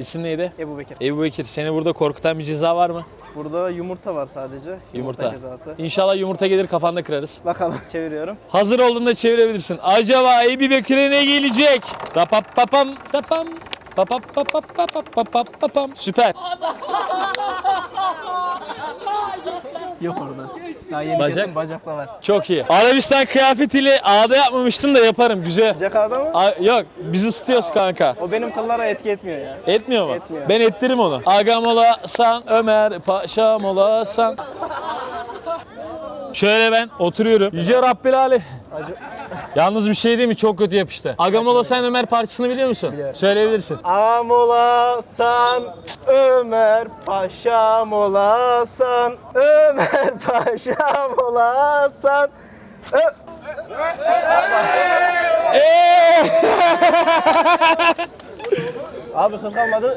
İsim neydi? Ebu Bekir. Ebu Bekir. Seni burada korkutan bir ceza var mı? Burada yumurta var sadece. Yumurta. cezası. İnşallah yumurta gelir kafanda kırarız. Bakalım çeviriyorum. Hazır olduğunda çevirebilirsin. Acaba Ebu Bekir'e ne gelecek? Rapap papam tapam. Papap papap papap papap papam. Süper. Yok orada. Daha yeni Bacak? Bacakla var. Çok iyi. Arabistan kıyafetiyle ağda yapmamıştım da yaparım. Güzel. Bacak ağda mı? A- yok biz ısıtıyoruz kanka. O benim kıllara etki etmiyor ya. Etmiyor mu? Etmiyor. Ben ettiririm onu. Agam olasan Ömer, paşam olasan. Şöyle ben oturuyorum. Yüce Rabbil Ali. Yalnız bir şey değil mi? Çok kötü yapıştı. Agam olasan Ömer parçasını biliyor musun? Söyleyebilirsin. Ağam olasan Ömer paşam olasan Ömer paşam olasan Ö Eee! Abi kalmadı